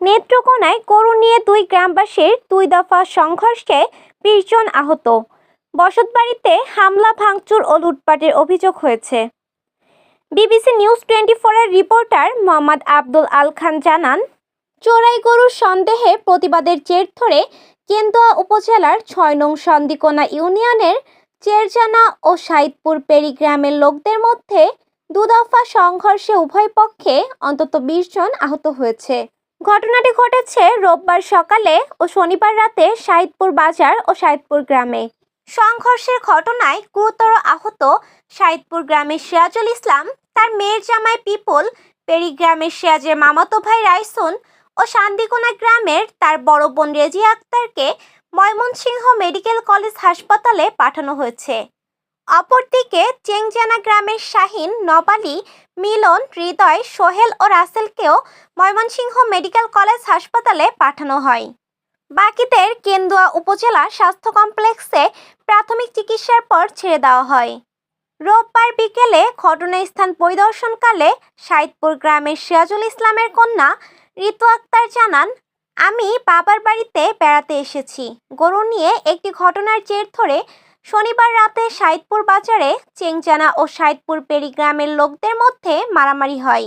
নেত্রকোনায় গরু নিয়ে দুই গ্রামবাসীর দুই দফা সংঘর্ষে বিশ জন আহত। বসতবাড়িতে হামলা, ভাঙচুর ও লুটপাটের অভিযোগ হয়েছে। বিবিসি নিউজ টোয়েন্টি ফোরের রিপোর্টার মোহাম্মদ আব্দুল আল খান জানান, চোরাই গরুর সন্দেহে প্রতিবাদের জের ধরে কেন্দুয়া উপজেলার ছয় নং সন্দিকোনা ইউনিয়নের চেরজানা ও সাইদপুর পেরি গ্রামের লোকদের মধ্যে দুদফা সংঘর্ষে উভয় পক্ষে অন্তত বিশ জন আহত হয়েছে। ঘটনাটি ঘটেছে রোববার সকালে ও শনিবার রাতে সাইদপুর বাজার ও সাইদপুর গ্রামে। সংঘর্ষের ঘটনায় গুরুতর আহত সাহিদপুর গ্রামের সিরাজুল ইসলাম, তার মেয়ের জামাই পিপল, পেরি গ্রামের সিরাজের মামাতো ভাই রাইসুন ও শান্তিকোনা গ্রামের তার বড় বোন রেজিয়া আক্তারকে ময়মনসিংহ মেডিকেল কলেজ হাসপাতালে পাঠানো হয়েছে। অপরদিকে চেংজানা গ্রামের শাহিন, নবালি, মিলন, হৃদয়, সোহেল ও রাসেলকেও ময়মনসিংহ মেডিকেল কলেজ হাসপাতালে পাঠানো হয়। বাকিদের কেন্দুয়া উপজেলা স্বাস্থ্য কমপ্লেক্সে প্রাথমিক চিকিৎসার পর ছেড়ে দেওয়া হয়। রোববার বিকেলে ঘটনাস্থান পরিদর্শনকালে সাইদপুর গ্রামের সিরাজুল ইসলামের কন্যা ঋতু আক্তার জানান, আমি বাবার বাড়িতে বেড়াতে এসেছি। গরু নিয়ে একটি ঘটনার জের ধরে শনিবার রাতে সাইদপুর বাজারে চেংজানা ও সাইদপুর পেরি গ্রামের লোকদের মধ্যে মারামারি হয়।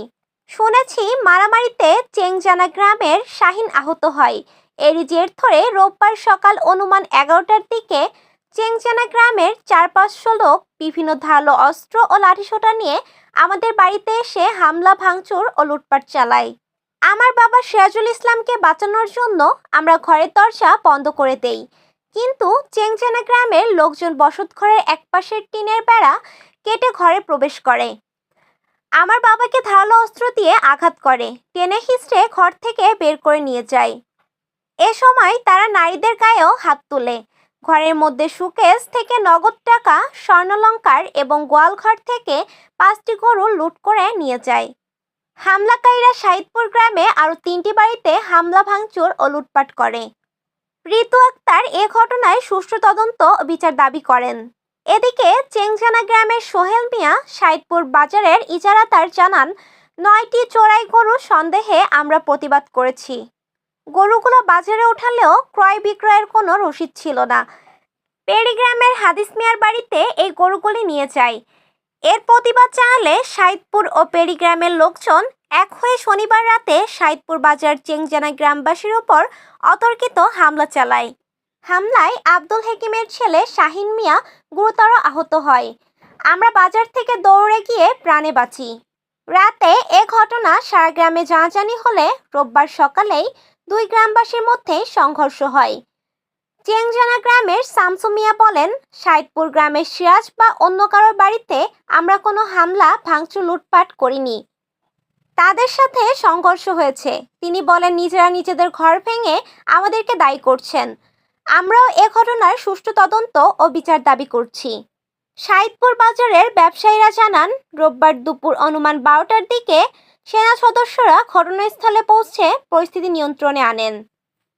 শুনেছি মারামারিতে চেংজানা গ্রামের শাহিন আহত হয়। এরই জের ধরে রোববার সকাল অনুমান এগারোটার দিকে চেংজানা গ্রামের চার পাঁচশো লোক বিভিন্ন ধারালো অস্ত্র ও লাঠিসোটা নিয়ে আমাদের বাড়িতে এসে হামলা, ভাঙচুর ও লুটপাট চালায়। আমার বাবা সিরাজুল ইসলামকে বাঁচানোর জন্য আমরা ঘরের দরজা বন্ধ করে দেই। কিন্তু চেংচানা গ্রামের লোকজন বসত ঘরের এক পাশের টিনের বেড়া কেটে ঘরে প্রবেশ করে। আমার বাবাকে ধারালো অস্ত্র দিয়ে আঘাত করে। টেনে হিস্ট্রে ঘর থেকে বের করে নিয়ে যায়। এ সময় তারা নারীদের গায়েও হাত তোলে। ঘরের মধ্যে সুকেস থেকে নগদ টাকা, স্বর্ণলঙ্কার এবং গোয়ালঘর থেকে পাঁচটি গরু লুট করে নিয়ে যায়। হামলাকারীরা সাইদপুর গ্রামে আরও তিনটি বাড়িতে হামলা, ভাঙচুর ও লুটপাট করে। ঋতু আক্তার এ ঘটনায় সুষ্ঠু তদন্ত বিচার দাবি করেন। এদিকে চেংজানা গ্রামের সোহেল মিয়া সাইদপুর বাজারের ইজারাদার জানান, নয়টি চোরাই গরু সন্দেহে আমরা প্রতিবাদ করেছি। গরুগুলো বাজারে ওঠালেও ক্রয় বিক্রয়ের কোনো রসিদ ছিল না। পেরিগ্রামের হাদিস মিয়ার বাড়িতে এই গরুগুলি নিয়ে যায় এর প্রতিবাদ জানালে সাইদপুর ও পেরি গ্রামের লোকজন এক হয়ে শনিবার রাতে সাইদপুর বাজার চেংজানা গ্রামবাসীর ওপর অতর্কিত হামলা চালায়। হামলায় আব্দুল হেকিমের ছেলে শাহিন মিয়া গুরুতর আহত হয়। আমরা বাজার থেকে দৌড়ে গিয়ে প্রাণে বাঁচি। রাতে এ ঘটনা সারা গ্রামে জানাজানি হলে রোববার সকালেই দুই গ্রামবাসীর মধ্যে সংঘর্ষ হয়। চেংজানা গ্রামের শামসু মিয়া বলেন, সাইদপুর গ্রামের সিরাজ বা অন্য কারোর বাড়িতে আমরা কোনো হামলা, ভাঙচুর, লুটপাট করিনি। তাদের সাথে সংঘর্ষ হয়েছে। তিনি বলেন, নিজেরা নিজেদের ঘর ভেঙে আমাদেরকে দায়ী করছেন। আমরাও এ ঘটনার সুষ্ঠু তদন্ত ও বিচার দাবি করছি। সাইদপুর বাজারের ব্যবসায়ীরা জানান, রোববার দুপুর অনুমান বারোটার দিকে সেনা সদস্যরা ঘটনাস্থলে পৌঁছে পরিস্থিতি নিয়ন্ত্রণে আনেন।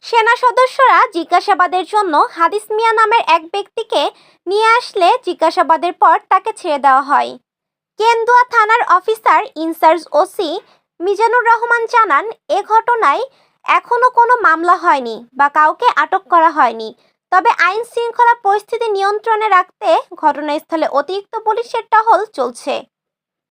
সেনা সদস্যরা জিজ্ঞাসাবাদের জন্য হাদিস মিয়া নামের এক ব্যক্তিকে নিয়ে আসলে জিজ্ঞাসাবাদের পর তাকে ছেড়ে দেওয়া হয়। কেন্দুয়া থানার officer in charge OC Mizanur Rahman জানান, এ ঘটনায় এখনও কোনো মামলা হয়নি বা কাউকে আটক করা হয়নি। তবে আইন শৃঙ্খলা পরিস্থিতি নিয়ন্ত্রণে রাখতে ঘটনাস্থলে অতিরিক্ত পুলিশের টহল চলছে।